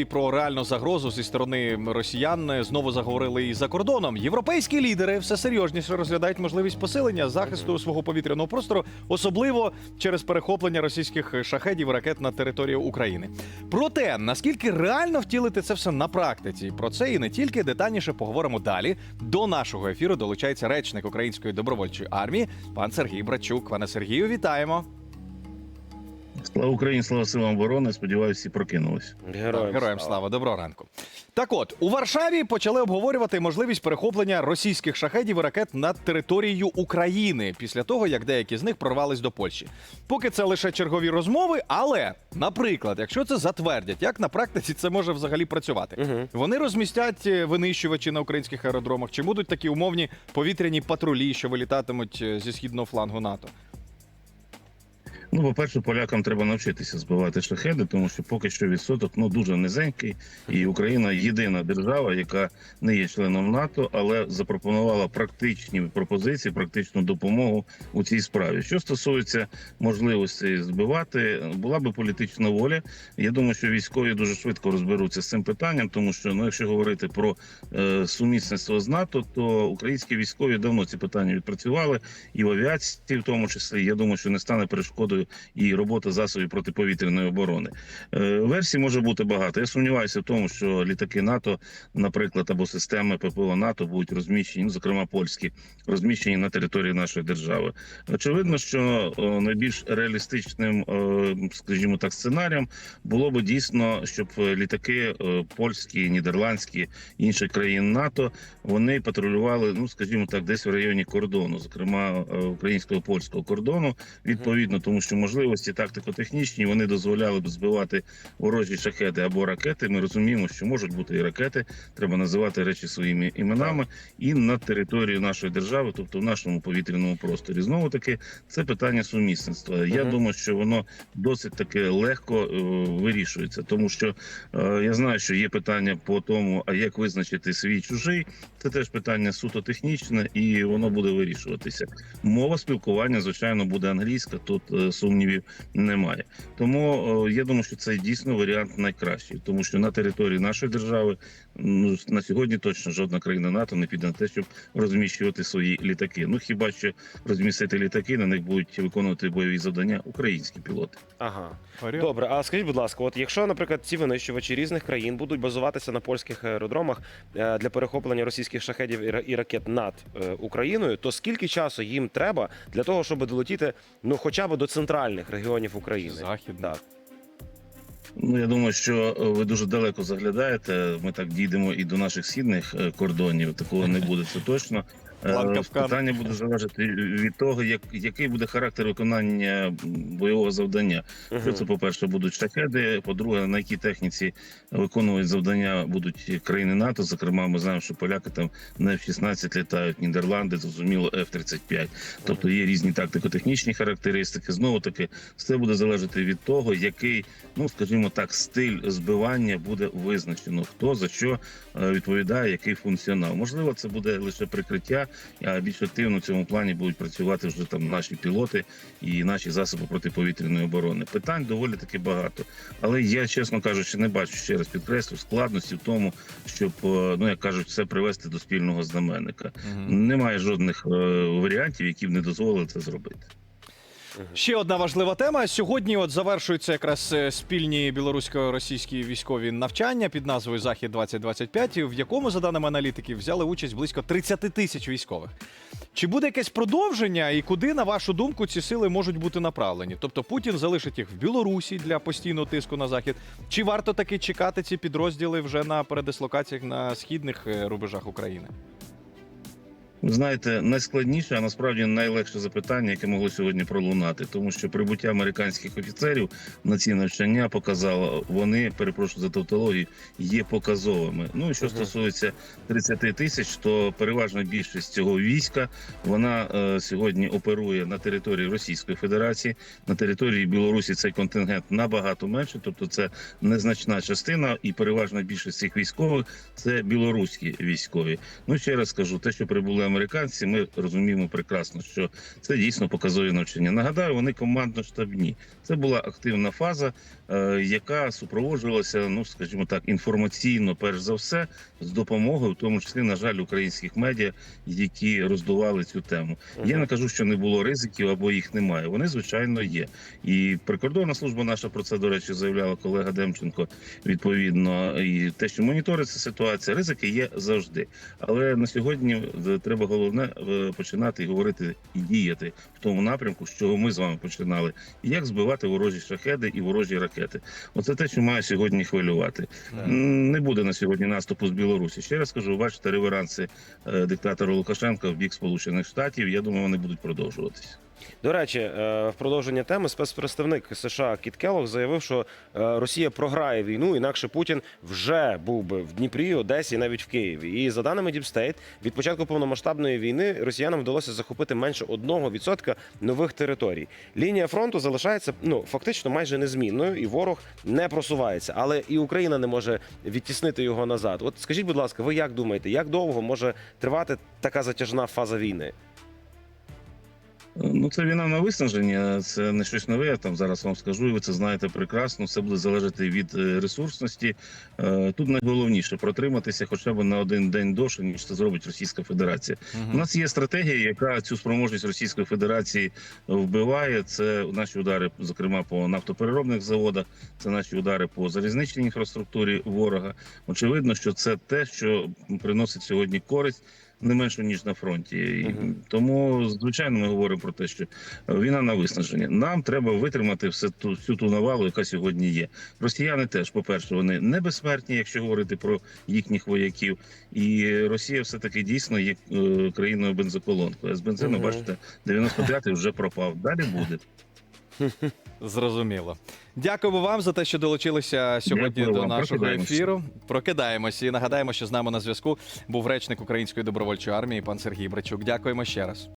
І про реальну загрозу зі сторони росіян знову заговорили і за кордоном. Європейські лідери все серйозніше розглядають можливість посилення захисту свого повітряного простору, особливо через перехоплення російських шахедів ракет на територію України. Про те, наскільки реально втілити це все на практиці, про це і не тільки детальніше поговоримо далі. До нашого ефіру долучається речник Української добровольчої армії, пан Сергій Брачук. Пане Сергію, вітаємо. Слава Україні, слава силам оборони. Сподіваюся, всі прокинулись. Так, Героям слава, доброго ранку. Так от у Варшаві почали обговорювати можливість перехоплення російських шахедів і ракет над територією України після того, як деякі з них прорвались до Польщі. Поки це лише чергові розмови, але, наприклад, якщо це затвердять, як на практиці це може взагалі працювати? Вони розмістять е, винищувачі на українських аеродромах, чи будуть такі умовні повітряні патрулі, що вилітатимуть е, зі східного флангу НАТО? Ну, по-перше, полякам треба навчитися збивати шахеди, тому що поки що відсоток ну дуже низенький, і Україна єдина держава, яка не є членом НАТО, але запропонувала практичні пропозиції, практичну допомогу у цій справі. Що стосується можливості збивати, була би політична воля. Я думаю, що військові дуже швидко розберуться з цим питанням, тому що ну, якщо говорити про е, сумісництво з НАТО, то українські військові давно ці питання відпрацювали і в авіації, в тому числі. Я думаю, що не стане перешкодою і робота засобів протиповітряної оборони. Е, версій може бути багато. Я сумніваюся в тому, що літаки НАТО, наприклад, або системи ППО НАТО будуть розміщені, ну, зокрема польські, розміщені на території нашої держави. Очевидно, що найбільш реалістичним, скажімо так, сценарієм було би дійсно, щоб літаки польські, нідерландські інших країн НАТО вони патрулювали, ну скажімо так, десь в районі кордону, зокрема е, українського польського кордону, відповідно, тому що можливості тактико-технічні вони дозволяли б збивати ворожі шахети або ракети. Ми розуміємо, що можуть бути і ракети, треба називати речі своїми іменами, і на територію нашої держави, тобто в нашому повітряному просторі. Знову таки, це питання сумісництва. Я Мгм. думаю, що воно досить таки легко е, вирішується, тому що е, я знаю, що є питання по тому, а як визначити свій чужий. Це теж питання суто технічне, і воно буде вирішуватися. Мова спілкування, звичайно, буде англійська. Тут е, сумнівів немає. Тому е, я думаю, що це дійсно варіант найкращий, тому що на території нашої держави ну на сьогодні точно жодна країна НАТО не піде на те, щоб розміщувати свої літаки. Ну хіба що розмістити літаки, на них будуть виконувати бойові завдання українські пілоти. Ага. Добре, а скажіть, будь ласка, от якщо, наприклад, ці винищувачі різних країн будуть базуватися на польських аеродромах е, для перехоплення російських шахедів і ра- і ракет над е, Україною, то скільки часу їм треба для того, щоб долетіти ну хоча б до центральних регіонів України? Західних. Так. Ну я думаю, що е, ви дуже далеко заглядаєте. Ми так дійдемо і до наших східних е, кордонів. Такого не буде це точно. Е, Питання буде залежати від того, як який буде характер виконання бойового завдання. Що це, по-перше, будуть шахеди. По-друге, на якій техніці виконують завдання будуть країни НАТО. Зокрема, ми знаємо, що поляки там на F-16 літають, Нідерланди, зрозуміло, F-35. Тобто є різні тактико-технічні характеристики. Знову таки, все буде залежати від того, який, ну скажімо так, стиль збивання буде визначено. Хто за що е, відповідає, який функціонал. Можливо, це буде лише прикриття, більш активно в цьому плані будуть працювати вже там наші пілоти і наші засоби протиповітряної оборони. Питань доволі таки багато. Але я, чесно кажучи, не бачу ще раз підкреслю складності в тому, щоб е, ну як кажуть, все привести до спільного знаменника. Угу. Немає жодних е, варіантів, які б не дозволили це зробити. Ще одна важлива тема. Сьогодні от завершуються якраз е, спільні білорусько-російські військові навчання під назвою Захід 2025 в якому, за даними аналітиків, взяли участь близько 30 тисяч військових. Чи буде якесь продовження, і куди, на вашу думку, ці сили можуть бути направлені? Тобто Путін залишить їх в Білорусі для постійного тиску на захід. Чи варто таки чекати ці підрозділи вже на передислокаціях на східних е, рубежах України? Знаєте, найскладніше, а насправді найлегше запитання, яке могло сьогодні пролунати, тому що прибуття американських офіцерів на ці навчання показало, вони перепрошую за тавтологію, є показовими. Ну і що стосується 30 тисяч, то переважна більшість цього війська вона е, сьогодні оперує на території Російської Федерації, на території Білорусі цей контингент набагато менше, тобто це незначна частина, і переважна більшість цих військових це білоруські військові. Ну ще раз скажу, те, що прибули американці, ми розуміємо прекрасно, що це дійсно показові навчання. Нагадаю, вони командно-штабні. Це була активна фаза. е, яка супроводжувалася, ну скажімо так, інформаційно, перш за все, з допомогою, в тому числі, на жаль, українських медіа, які роздували цю тему. Я не кажу, що не було ризиків або їх немає. Вони звичайно є. І прикордонна служба наша про це, до речі, заявляла колега Демченко. Відповідно, і те, що моніториться ситуація, ризики є завжди. Але на сьогодні е, треба головне е, починати говорити і діяти в тому напрямку, з чого ми з вами починали, і як збивати ворожі шахеди і ворожі ракети. Оце те, що має сьогодні хвилювати. Не буде на сьогодні наступу з Білорусі. Ще раз кажу, бачите, реверанси е, диктатора Лукашенка в бік Сполучених Штатів. Я думаю, вони будуть продовжуватися. До речі, е, в продовження теми спецпредставник США Кіт Келлог заявив, що е, Росія програє війну, інакше Путін вже був би в Дніпрі, Одесі навіть в Києві. І за даними State, від початку повномасштабної війни росіянам вдалося захопити менше 1% нових територій. Лінія фронту залишається ну фактично майже незмінною, і ворог не просувається. Але і Україна не може відтіснити його назад. От скажіть, будь ласка, ви як думаєте, як довго може тривати така затяжна фаза війни? Ну, це війна на виснаження, це не щось нове. Я там зараз вам скажу, і ви це знаєте прекрасно. Це буде залежати від е, ресурсності. Е, Тут найголовніше протриматися хоча б на один день довше, ніж це зробить Російська Федерація. У нас є стратегія, яка цю спроможність Російської Федерації вбиває. Це наші удари, зокрема по нафтопереробних заводах, це наші удари по залізничній інфраструктурі ворога. Очевидно, що це те, що приносить сьогодні користь. Не менше ніж на фронті, І тому звичайно ми говоримо про те, що війна на виснаження. Нам треба витримати все ту всю ту навалу, яка сьогодні є. Росіяни теж, по перше, вони не безсмертні, якщо говорити про їхніх вояків. І Росія все таки дійсно є е, країною бензоколонкою. А з бензину, бачите, 95-й вже пропав. Далі буде. Зрозуміло. Дякуємо вам за те, що долучилися сьогодні Дякую до вам. нашого Прокидаємося. ефіру. Прокидаємося і нагадаємо, що з нами на зв'язку був речник Української добровольчої армії пан Сергій Брачук. Дякуємо ще раз.